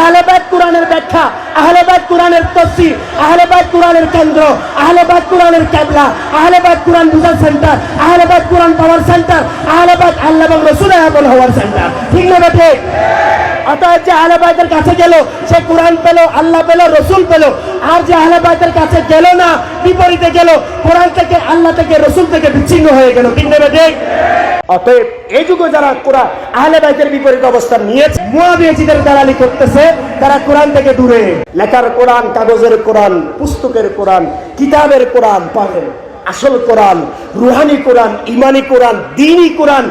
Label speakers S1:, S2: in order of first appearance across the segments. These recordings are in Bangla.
S1: আহলেবাদ কোরআনের ব্যাখ্যা আহলেবাদ কোরআনের তফসির আহলেবাদ কোরআনের কেন্দ্র আহলেবাদ কোরআনের ক্যাবলা আহলেবাদ কোরআন বুঝার সেন্টার আহলেবাদ কোরআন পাওয়ার সেন্টার আহলেবাদ আল্লাহ রসুল আহবল হওয়ার সেন্টার। ঠিক না বেটে অতএব যে আহলেবাদের কাছে গেল, সে কোরআন পেল, আল্লাহ পেল, রসুল পেল। আর যে আহলেবাদের কাছে গেল না, বিপরীতে গেল, কোরআন থেকে, আল্লাহ থেকে, রসুল থেকে বিচ্ছিন্ন হয়ে গেল। ঠিক না বেটে অতএব এই যুগে যারা কোরআন আহলে বাইতের বিপরীত অবস্থান নিয়েছে, মুয়াবিয়াজিদের দালালি করতেছে, তারা কোরআন থেকে দূরে। লেখার কোরআন, কাগজের কোরআন, পুস্তকের কোরআন, কিতাবের কোরআন পাবেন। আসল কোরআন, রুহানি কোরআন, ইমানি কোরআন, দিনী কোরআন,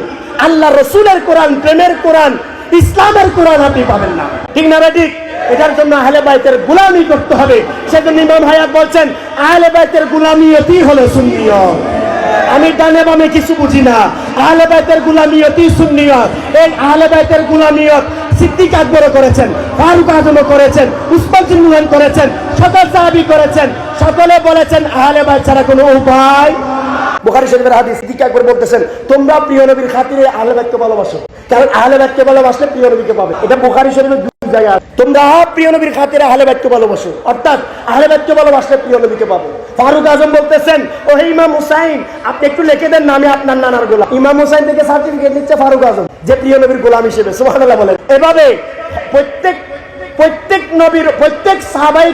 S1: আল্লাহ রসুলের কোরআন, প্রেমের কোরআন, ইসলামের কোরআন আপনি পাবেন না। ঠিক না ঠিক? এটার জন্য আহলে বাইতের গুলামি করতে হবে। সেজন্য ইমাম হায়াত বলছেন, আহলে বাইতের গুলামি এটি হলো সুন্নিয়ত। আমি ডানে বামে কিছু বুঝি না। আহলে বাইতের গুলামিয়তই সুন্নিয়ত। এই আহলে বাইতের গুলামিয়ত সিদ্দিক আকবর করেছেন, ফারুক আজম করেছেন, উসমান জিন্নুহান করেছেন, সকল সাহাবি করেছেন, সকলে বলেছেন আহলে বাইত ছাড়া কোনো উপায় বুখারী শরীফের হাদিস, সিদ্দিক আকবর বলতেছেন, তোমরা প্রিয় নবীর খাতিরে আহলে বাইতকে ভালোবাসো। কারণ আহলে বাইতকে ভালোবাসলে প্রিয় নবীকে পাবে। এটা বুখারী শরীফের জায়গা। তোমরা প্রিয় নবীর খাতিরে আহলে বাইতকে ভালোবাসো। অর্থাৎ আহলে বাইতকে ভালোবাসলে প্রিয় নবীকে পাবে। ফারুক আজম বলতেছেন ও ইমাম হুসাইন, আপনি একটু লিখে দেন নামে আপনার নানার গোলাম। ইমাম হুসাইন থেকে সার্টিফিকেট দিচ্ছে ফারুক আজম, যে প্রিয় নবীর গোলাম হিসেবে। সুবহানাল্লাহ বলেন। এভাবে প্রত্যেক প্রত্যেক নবীর, প্রত্যেক সাহাবাই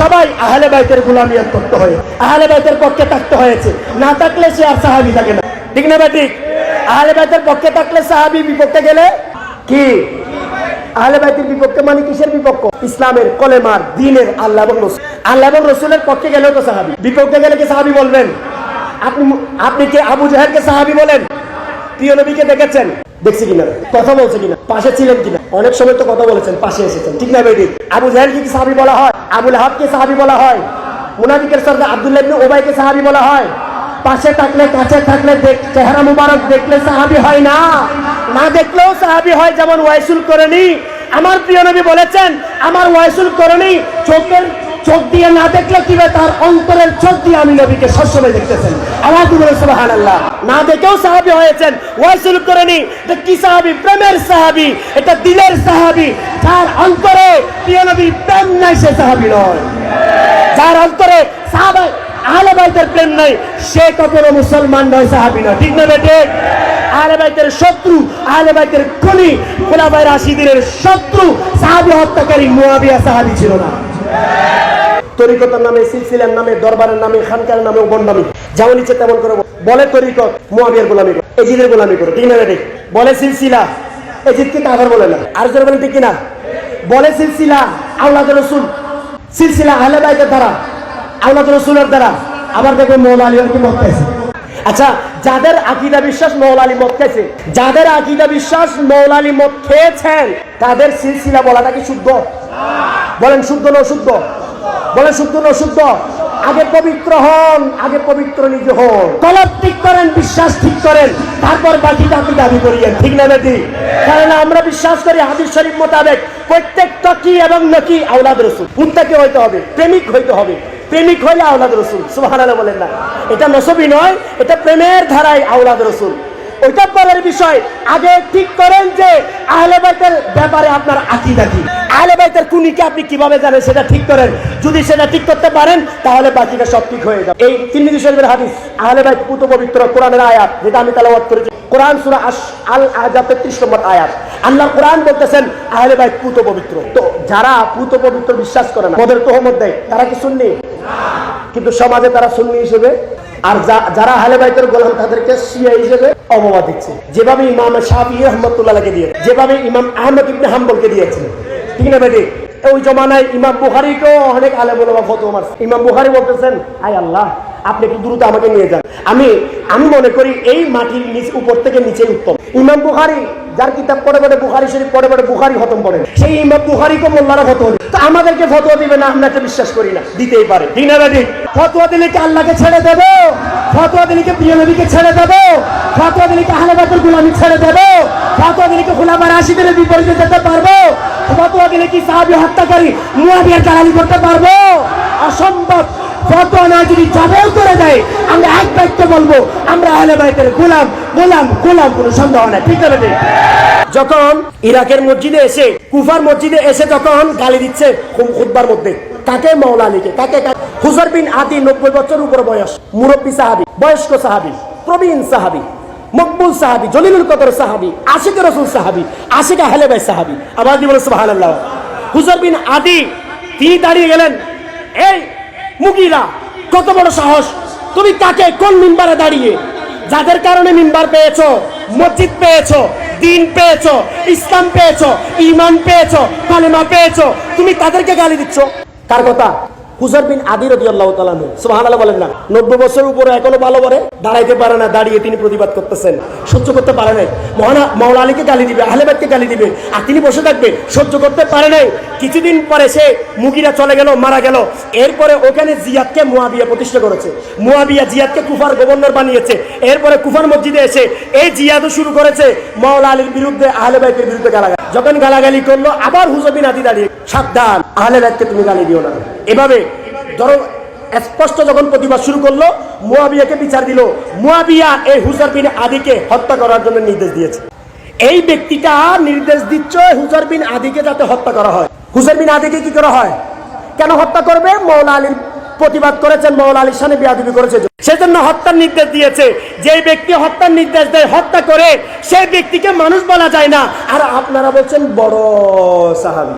S1: সবাই আহলে বাইতের গুলামিয়াত করতে হয়। আহলে বাইতের পক্ষে থাকতে হয়েছে। না থাকলে সে আর সাহাবি থাকে না। ঠিক না ঠিক? আহলে বাইতের পক্ষে থাকলে সাহাবি বিপক্ষে গেলে কি? আহলে বাইতের বিপক্ষে মানে কিসের বিপক্ষ? ইসলামের কলেমার, দিনের আল্লাহ এবং রসুল। আল্লাহ এবং রসুলের পক্ষে গেলেও তো সাহাবি। বিপক্ষে গেলে কি সাহাবি বলবেন? আপনি আপনি কে আবু জাহেলকে সাহাবি বলেন? প্রিয় নবীকে দেখেছেন? দেখছি কিনা? কথা বলছে কিনা? পাশে ছিলেন কিনা? অনেক সময় তো কথা বলেছেন, পাশে এসেছেন। ঠিক না বেটি আবু জাহেল কি সাহাবি বলা হয়? আবুল হাবকে সাহাবি বলা হয়? মুনাফিকের সর্দার আব্দুল্লাহ ইবনে ওবাইকে সাহাবি বলা হয়? পাশে থাকলে, কাছে থাকলে চেহারা মুবারক দেখলে সাহাবি হয় না। না দেখলেও সাহাবি হয় যেমন ওয়াইসুল করেনি আমার প্রিয় নবী বলেছেন, আমার ওয়াইসুল করেনি চোখের চোখ দিয়ে না দেখলে কি তার অন্তরের চোখ দিয়ে আমি নবীকে সবসময় দেখতেছেন। আল্লাহ সুবহান আল্লাহ না দেখেও সাহাবি হয়েছেন, ওয়াইসুল করেনি এটা কি সাহাবি? প্রেমের সাহাবি, এটা দিলের সাহাবি। যার অন্তরে প্রিয় নবীর প্রেম নাই, সে সাহাবি নয়। যার অন্তরে সাহাবা আহলে বাইতের প্রেম নাই, সে কখনো মুসলমান নয়, সাহাবি নয়। ঠিক না বেটে আহলে বাইতের শত্রু, আহলে বাইতের খনি, খোলাফায়ে রাশিদিনের শত্রু, সাহাবি হত্যাকারী মুয়াবিয়া সাহাবি ছিল না। তরিকতার নামে, সিলসিলার নামে, দরবারের নামে, খানকার নামে বন্ডামি। যেমন ইচ্ছে তেমন করে বলে। তরিকত, মুয়াবিয়ার গোলামি করো, এজিদের গোলামি করো, ঠিক না বেটে বলে সিলসিলা, এজিদকে কাফের বলে না। আর জোরে বলেন ঠিক কিনা? বলে সিলসিলা আল্লাহ রসুল। সিলসিলা আহলে বাইতের দ্বারা আল্লাহ রসুলের দ্বারা। আবার দেখবে মৌলা আলী কি মত আচ্ছা যাদের আকিদা বিশ্বাস মৌলা আলী মত খাইছে যাদের আকিদা বিশ্বাস মৌলা আলী মত খেয়েছেন, তাদের সিলসিলা বলাটা কি শুদ্ধ? বলেন শুদ্ধ না শুদ্ধ বলেন শুদ্ধ না শুদ্ধ আগে পবিত্র হন, আগে পবিত্র নিজে হন। কলব ঠিক করেন, বিশ্বাস ঠিক করেন, তারপর বাকিটা আপনি দাবি করিয়েন। ঠিক না বেটি কারণ আমরা বিশ্বাস করি হাদিস শরীফ মোতাবেক প্রত্যেক তকি এবং নকি আওলাদ রসুল। মুত্তাকি হইতে হবে? প্রেমিক হইতে হবে। প্রেমিক হইলে আওলাদ রসুল সুহান সুবহানাল্লাহ বলেন না। এটা নসবি নয়, এটা প্রেমের ধারায় আওলাদ রসুল। ওইটা পরের বিষয়, আগে ঠিক করেন যে আহলে বাইতের ব্যাপারে আপনার আকিদা কি। আহলে বাইতের কুনিকে আপনি কীভাবে জানেন, সেটা ঠিক করেন। যদি সেটা ঠিক করতে পারেন, তাহলে বাকিটা সব ঠিক হয়ে যাবে। এই তিন শরীফের হাদিস, আহলে বাইত পুত পবিত্র কোরআনের আয়াত, যেটা আমি তালাবাদ করেছি। কোরআন সুরা আল আজাব তেত্রিশ নম্বর আয়াত। আল্লাহ কোরআন বলতেছেন, আহলে বাইত পুত পবিত্র। তো যারা পুত পবিত্র বিশ্বাস করে না মদের তোহমত দেয়, তারা কি শুননি কিন্তু সমাজে তারা সুন্নি হিসেবে, আর যারা আহলে বাইতের গোলাম তাদেরকে শিয়া হিসেবে অবমা দিচ্ছে। যেভাবে ইমাম শাহি রহমতুল্লাহকে দিয়ে, যেভাবে ইমাম আহমদ ইবনে হাম্বলকে দিয়েছেন। ঠিক না বেটি? ওই জমানায় ইমাম বুখারিকেও অনেক আলে বলে ফটো মারছে। ইমাম বুখারি বলতেছেন আয় আল্লাহ, আপনি একটু দ্রুত আমাকে নিয়ে যান। আমি আমি মনে করি এই মাটির নিচ, উপর থেকে নিচে উত্তম। ইমাম বুখারি, যার কিতাব পড়ে পড়ে বুখারি শরীফ, পড়ে পড়ে বুখারি খতম পড়ে সেই ইমাম বুখারিকে মোল্লারা দিবে। তো আমাদেরকে ফতোয়া দিবে না, আমরা এটা বিশ্বাস করি না, দিতেই পারে। ঠিক না ফতোয়া দিলে কি আল্লাহকে ছেড়ে দেবো? ফতোয়া দিলে কি প্রিয় নবীকে ছেড়ে দেবো? ফতোয়া দিলে কি আহলে বাতুল গুলামি ছেড়ে দেবো? ফতোয়া দিলে কি খুলাবার রাশিদের বিপরীতে যেতে পারব? ফতোয়া দিলে কি সাহাবী হত্যাকারী মুয়াবিয়ার জালালি করতে পারব? অসম্ভব। ফতোয়া যদি জবেও করে দেয়, আমরা এক বাক্য বলব, আমরা আহলে বাইতের গোলাম গোলাম গোলাম, কোনো সন্দেহ নাই। ঠিক আছে যখন ইরাকের মসজিদে এসে, কুফার মসজিদে এসে যখন গালি দিচ্ছে খুব- খুতবার মধ্যে। কাকে মৌলা আলীকে কাকে? হুজর বিন আদি নব্বই বছর উপর বয়স। মুরব্বী সাহাবি, বয়স্ক সাহাবি, প্রবীণ সাহাবি, মকবুল সাহাবি, জলিলুল কদর সাহাবি, আশিক রসুল সাহাবি, আশিক আহলে ভাই সাহাবি। আবার জীবন সুবহানাল্লাহ? হুজর বিন আদি, তিনি দাঁড়িয়ে গেলেন, এই মুগিরা, কত বড় সাহস। তুমি কাকে কোন মিম্বারে দাঁড়িয়ে? যাদের কারণে মিম্বার পেয়েছ, মসজিদ পেয়েছ, দিন পেয়েছ, ইসলাম পেয়েছ ইমান পেয়েছ, কালেমা পেয়েছ, তুমি তাদেরকে গালি দিচ্ছ। কার কথা? বিন আদি রদি আল্লাহ বলেন না, নব্বই উপরে এখনও ভালো করে দাঁড়াইতে পারে না, দাঁড়িয়ে তিনি প্রতিবাদ করতেছেন। সহ্য করতে পারে নাই। মহানা আলীকে গালি দিবে আহলেবাদকে গালি দিবে, আর তিনি বসে থাকবে, সহ্য করতে পারে নাই। কিছুদিন পরে সে মুগিরা চলে গেল, মারা গেল। এরপরে ওখানে জিয়াদকে মুয়াবিয়া প্রতিষ্ঠা করেছে। মুয়াবিয়া জিয়াদকে কুফার গভর্নর বানিয়েছে। এরপরে কুফার মসজিদে এসে এই জিয়াদও শুরু করেছে। মাওলা আলীর বিরুদ্ধে আহলেবাইকের বিরুদ্ধে গালাগালি। যখন গালাগালি করল, আবার হুজবিন আদি দাঁড়িয়ে, সাবধান, আহলে আহলেবাইককে তুমি গালি দিও না। এভাবে ধরো, স্পষ্ট যখন প্রতিবাদ শুরু করল, মুয়াবিয়াকে বিচার দিল। মুয়াবিয়া এই হুজার বিন আদিকে হত্যা করার জন্য নির্দেশ দিয়েছে। এই ব্যক্তিটা নির্দেশ দিচ্ছে হুজার বিন আদিকে যাতে হত্যা করা হয়। হুজার বিন আদিকে কি করা হয়? কেন হত্যা করবে? মৌলা আলীর প্রতিবাদ করেছেন মৌল আলী সানে বিয়াদি করেছে। সেজন্য হত্যার নির্দেশ দিয়েছে। যে ব্যক্তি হত্যার নির্দেশ দেয়, হত্যা করে, সেই ব্যক্তিকে মানুষ বলা যায় না। আর আপনারা বলছেন বড় সাহাবি।